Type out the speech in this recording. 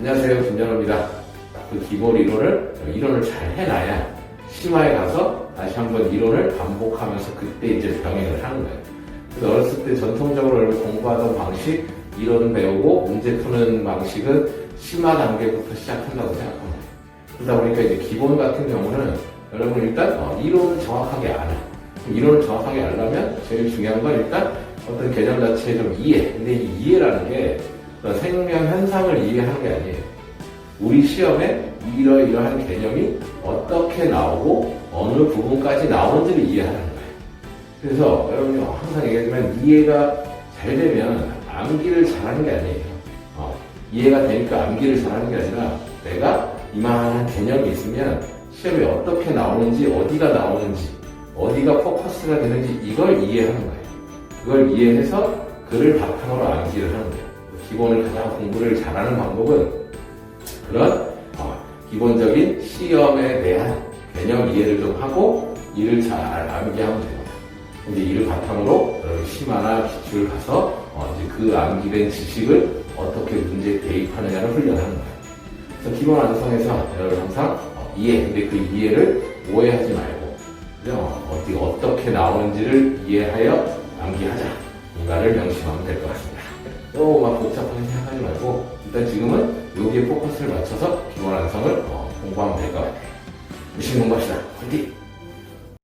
안녕하세요. 김전호입니다. 그 기본 이론을, 이론을 잘 해놔야 심화에 가서 다시 한번 이론을 반복하면서 그때 이제 병행을 하는 거예요. 그래서 어렸을 때 전통적으로 공부하던 방식, 이론 배우고 문제 푸는 방식은 심화 단계부터 시작한다고 생각합니다. 그러다 보니까 이제 기본 같은 경우는 여러분 일단 어, 이론을 정확하게 알아. 이론을 정확하게 알려면 제일 중요한 건 일단 어떤 개념 자체의 좀 이해. 근데 이 이해라는 게 생명 현상을 이해하는 게 아니에요. 우리 시험에 이러이러한 개념이 어떻게 나오고 어느 부분까지 나오는지를 이해하는 거예요. 그래서 여러분이 항상 얘기하지만 이해가 잘 되면 암기를 잘하는 게 아니에요. 어, 이해가 되니까 암기를 잘하는 게 아니라 내가 이만한 개념이 있으면 시험에 어떻게 나오는지 어디가 나오는지 어디가 포커스가 되는지 이걸 이해하는 거예요. 그걸 이해해서 그를 바탕으로 암기를 하는 거예요. 기본을 가장 공부를 잘하는 방법은 그런 어, 기본적인 시험에 대한 개념 이해를 좀 하고 이를 잘 암기하면 됩니다. 이제 이를 바탕으로 심화나 기출 가서 어, 이제 그 암기된 지식을 어떻게 문제에 대입하느냐를 훈련하는 거예요. 그래서 기본 완성에서 여러분 항상 어, 이해, 근데 그 이해를 오해하지 말고 그죠? 어디 어떻게 나오는지를 이해하여 암기하자. 인가를 명심하면 될 것 같습니다. 너무 막 복잡하게 생각하지 말고 일단 지금은 여기에 포커스를 맞춰서 기본 완성을 어, 공부하면 될 것 같아요. 열심히 공부합시다. 화이팅!